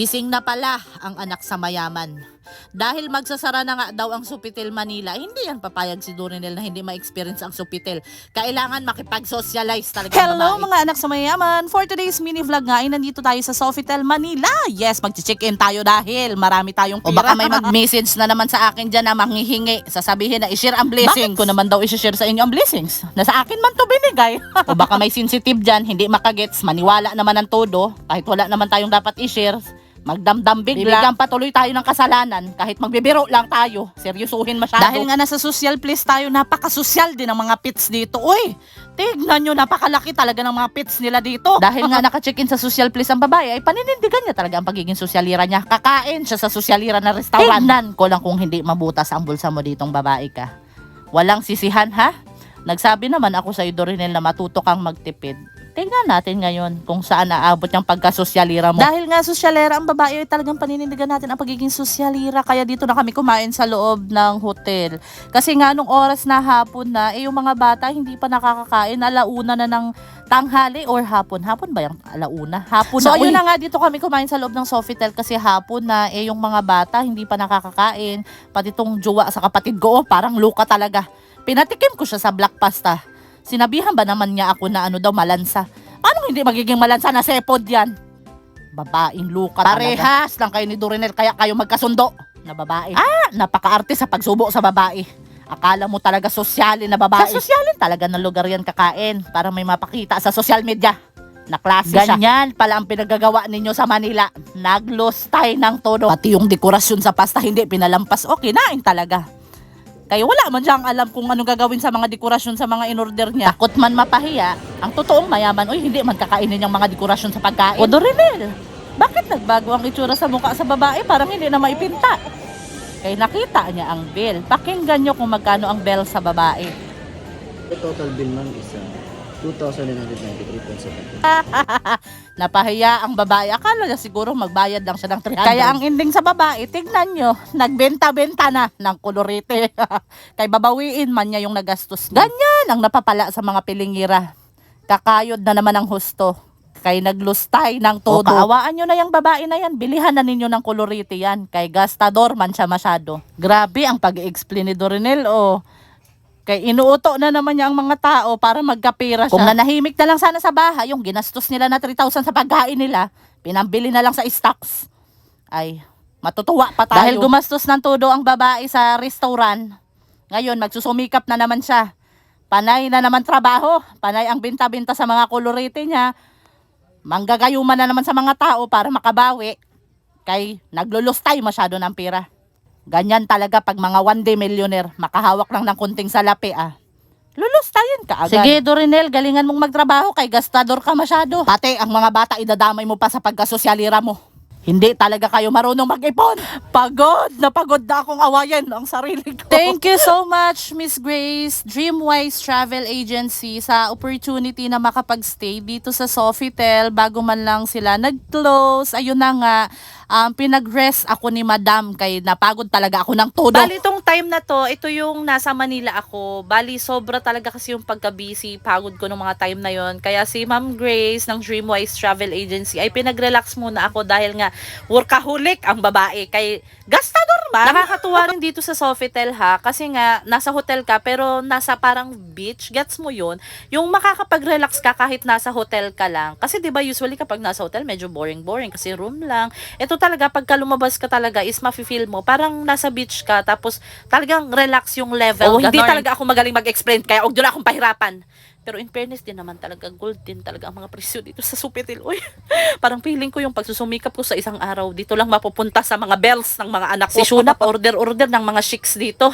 Gising na pala ang anak sa mayaman. Dahil magsasara na nga daw ang Supitel Manila, hindi yan papayag si Durinel na hindi ma-experience ang Supitel. Kailangan makipag-socialize talaga Hello babae. mga anak sa mayaman! For today's mini vlog nga ay nandito tayo sa Sofitel Manila. Yes, mag-check-in tayo dahil marami tayong O pira. baka may mag-message na naman sa akin dyan na manghihingi. Sasabihin na i-share ang blessings. Bakit ko naman daw i-share sa inyo ang blessings? Nasa akin man to binigay. o baka may sensitive dyan, hindi makagets, maniwala naman ang todo. Kahit wala naman tayong dapat i-share, magdamdam bigla. Bibigyan patuloy tayo ng kasalanan. Kahit magbibiro lang tayo, seryosuhin masyado. Dahil nga nasa social place tayo, napaka-social din ang mga pits dito. Uy, tignan nyo, napakalaki talaga ng mga pits nila dito. Dahil nga naka-check-in sa social place ang babae, ay paninindigan niya talaga ang pagiging sosyalira niya. Kakain siya sa sosyalira na restaurant. Tignan ko lang kung hindi mabutas ang bulsa mo ditong babae ka. Walang sisihan ha? Nagsabi naman ako sa Dorinel na matuto kang magtipid. Tingnan natin ngayon kung saan naabot yung pagkasosyalira mo. Dahil nga sosyalera ang babae ay talagang paninindigan natin ang pagiging sosyalira. Kaya dito na kami kumain sa loob ng hotel. Kasi nga nung oras na hapon na, eh yung mga bata hindi pa nakakakain. Alauna na ng tanghali or hapon. Hapon ba yung alauna? Hapon So, na. ayun Ayun na nga dito kami kumain sa loob ng Sofitel kasi hapon na eh yung mga bata hindi pa nakakakain. Pati tong jowa sa kapatid ko, oh, parang luka talaga. Pinatikim ko siya sa black pasta. Sinabihan ba naman niya ako na ano daw malansa? Paano hindi magiging malansa na sepod yan? Babaeng luka. Parehas lang kayo ni Dorinel kaya kayo magkasundo na babae. Ah, napaka-arte sa pagsubo sa babae. Akala mo talaga sosyalin na babae. Sa sosyalin talaga ng lugar yan kakain para may mapakita sa social media na klase siya. Ganyan pala ang pinagagawa ninyo sa Manila. Naglustay ng todo. Pati yung dekorasyon sa pasta hindi pinalampas. Okay, nain talaga. Kaya wala man siyang alam kung anong gagawin sa mga dekorasyon sa mga in-order niya. Takot man mapahiya, ang totoong mayaman, uy, hindi man kakainin yung mga dekorasyon sa pagkain. O Dorinel, bakit nagbago ang itsura sa mukha sa babae? Parang hindi na maipinta. Kaya nakita niya ang bill. Pakinggan niyo kung magkano ang bill sa babae. The total bill ma'am is uh, 2,993.7. Napahiya ang babae. Akala niya siguro magbayad lang siya ng 300. Kaya ang ending sa babae, tignan nyo, nagbenta-benta na ng kolorite. Kay babawiin man niya yung nagastos. Ganyan ang napapala sa mga pilingira. Kakayod na naman ang husto. Kay naglustay ng todo. O, kaawaan nyo na yung babae na yan. Bilihan na ninyo ng kolorite yan. Kay gastador man siya masyado. Grabe ang pag-explain ni Dorinel. O, kay inuuto na naman niya ang mga tao para magkapira siya. Kung nanahimik na lang sana sa bahay, yung ginastos nila na 3,000 sa pagkain nila, pinambili na lang sa stocks. Ay, matutuwa pa tayo. Dahil gumastos ng todo ang babae sa restaurant, ngayon magsusumikap na naman siya. Panay na naman trabaho, panay ang binta-binta sa mga kolorite niya. Manggagayuman na naman sa mga tao para makabawi. Kay naglulustay masyado ng pera. Ganyan talaga pag mga one day millionaire, makahawak lang ng kunting salapi ah. Lulustayin ka agad. Sige, Dorinel, galingan mong magtrabaho kay gastador ka masyado. Pati ang mga bata idadamay mo pa sa pagkasosyalira mo. Hindi talaga kayo marunong mag-ipon. Pagod na pagod na akong awayan ang sarili ko. Thank you so much, Miss Grace, Dreamwise Travel Agency, sa opportunity na makapag-stay dito sa Sofitel bago man lang sila nag-close. Ayun na nga, um, pinag-rest ako ni Madam kay napagod talaga ako ng todo. Bali, itong time na to, ito yung nasa Manila ako. Bali, sobra talaga kasi yung pagka-busy, pagod ko nung mga time na yon. Kaya si Ma'am Grace ng Dreamwise Travel Agency ay pinag-relax muna ako dahil nga workaholic ang babae. Kay gastador man. Nakakatuwa rin dito sa Sofitel ha, kasi nga nasa hotel ka pero nasa parang beach, gets mo yun? Yung makakapag-relax ka kahit nasa hotel ka lang. Kasi 'di ba usually kapag nasa hotel medyo boring-boring kasi room lang. Ito talaga pagka lumabas ka talaga is mafe-feel mo parang nasa beach ka tapos talagang relax yung level. Oo, hindi talaga ako magaling mag-explain kaya huwag na akong pahirapan. Pero in fairness din naman talaga, gold din talaga ang mga presyo dito sa Supitil. Uy, parang feeling ko yung pagsusumikap ko sa isang araw, dito lang mapupunta sa mga bells ng mga anak ko. Si Shuna, order-order ng mga chicks dito.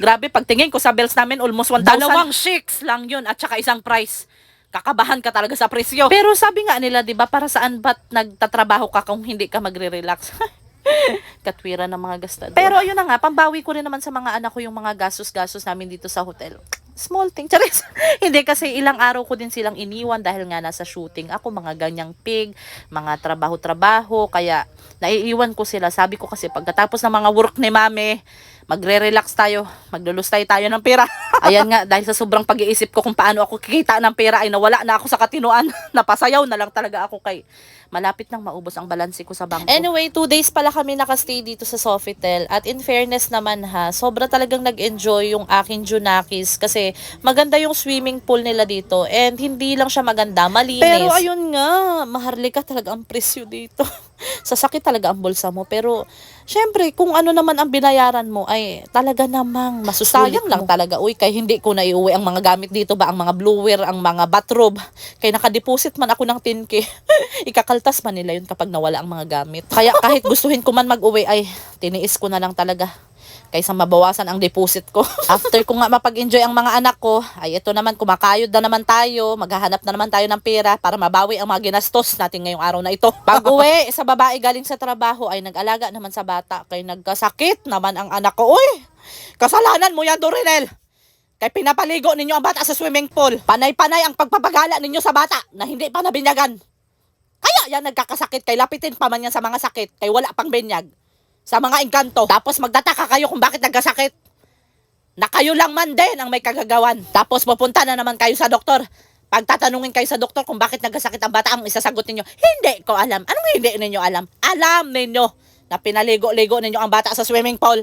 Grabe, pagtingin ko sa bells namin, almost 1,000. Dalawang chicks lang yun at saka isang price. Kakabahan ka talaga sa presyo. Pero sabi nga nila, di ba, para saan ba't nagtatrabaho ka kung hindi ka magre-relax? Katwira ng mga gastador. Pero yun na nga, pambawi ko rin naman sa mga anak ko yung mga gastos-gastos namin dito sa hotel. Small thing. Charis. Hindi kasi ilang araw ko din silang iniwan dahil nga nasa shooting ako, mga ganyang pig, mga trabaho-trabaho. Kaya naiiwan ko sila. Sabi ko kasi pagkatapos ng mga work ni mami, magre-relax tayo, maglulustay tayo ng pera. Ayan nga, dahil sa sobrang pag-iisip ko kung paano ako kikita ng pera ay nawala na ako sa katinuan. Napasayaw na lang talaga ako kay malapit nang maubos ang balanse ko sa bangko. Anyway, two days pala kami nakastay dito sa Sofitel. At in fairness naman ha, sobra talagang nag-enjoy yung aking Junakis kasi maganda yung swimming pool nila dito. And hindi lang siya maganda, malinis. Pero ayun nga, maharlika talaga ang presyo dito. Sasakit talaga ang bulsa mo. Pero, syempre, kung ano naman ang binayaran mo, ay talaga namang masusulit Sayang lang talaga. Uy, kay hindi ko na iuwi ang mga gamit dito ba? Ang mga bluewear, ang mga bathrobe. Kay nakadeposit man ako ng 10k. Ikakaltas man nila yun kapag nawala ang mga gamit. Kaya kahit gustuhin ko man mag-uwi, ay tiniis ko na lang talaga kaysa mabawasan ang deposit ko. After ko nga mapag-enjoy ang mga anak ko, ay ito naman, kumakayod na naman tayo, maghahanap na naman tayo ng pera para mabawi ang mga ginastos natin ngayong araw na ito. Pag uwi sa babae galing sa trabaho, ay nag-alaga naman sa bata, kay nagkasakit naman ang anak ko. Uy! Kasalanan mo yan, Dorinel! Kay pinapaligo ninyo ang bata sa swimming pool. Panay-panay ang pagpapagala ninyo sa bata na hindi pa nabinyagan. Kaya yan nagkakasakit kay lapitin pa man yan sa mga sakit kay wala pang binyag. Sa mga engkanto. Tapos magdataka kayo kung bakit nagkasakit. Na kayo lang man din ang may kagagawan. Tapos pupunta na naman kayo sa doktor. Pagtatanungin kayo sa doktor kung bakit nagkasakit ang bata, ang isasagot ninyo, hindi ko alam. Anong hindi ninyo alam? Alam ninyo na pinaligo-ligo ninyo ang bata sa swimming pool.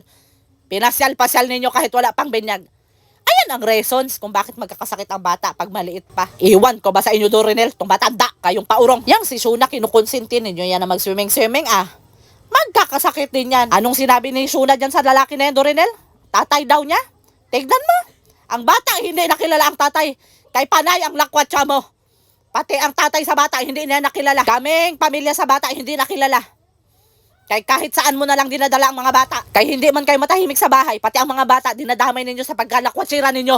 Pinasyal-pasyal ninyo kahit wala pang binyag. Ayan ang reasons kung bakit magkakasakit ang bata pag maliit pa. Iwan ko ba sa inyo, Dorinel? Itong matanda, kayong paurong. Yang si Shuna, kinukonsinti ninyo yan na mag-swimming-swimming, ah. Magkakasakit din yan. Anong sinabi ni Shuna dyan sa lalaki na yan, Dorinel? Tatay daw niya? Tignan mo. Ang bata, hindi nakilala ang tatay. Kay panay ang lakwatsa mo. Pati ang tatay sa bata, hindi niya nakilala. Kaming pamilya sa bata, hindi nakilala. Kay kahit saan mo na lang dinadala ang mga bata. Kay hindi man kayo matahimik sa bahay, pati ang mga bata, dinadamay ninyo sa pagkalakwatsira ninyo.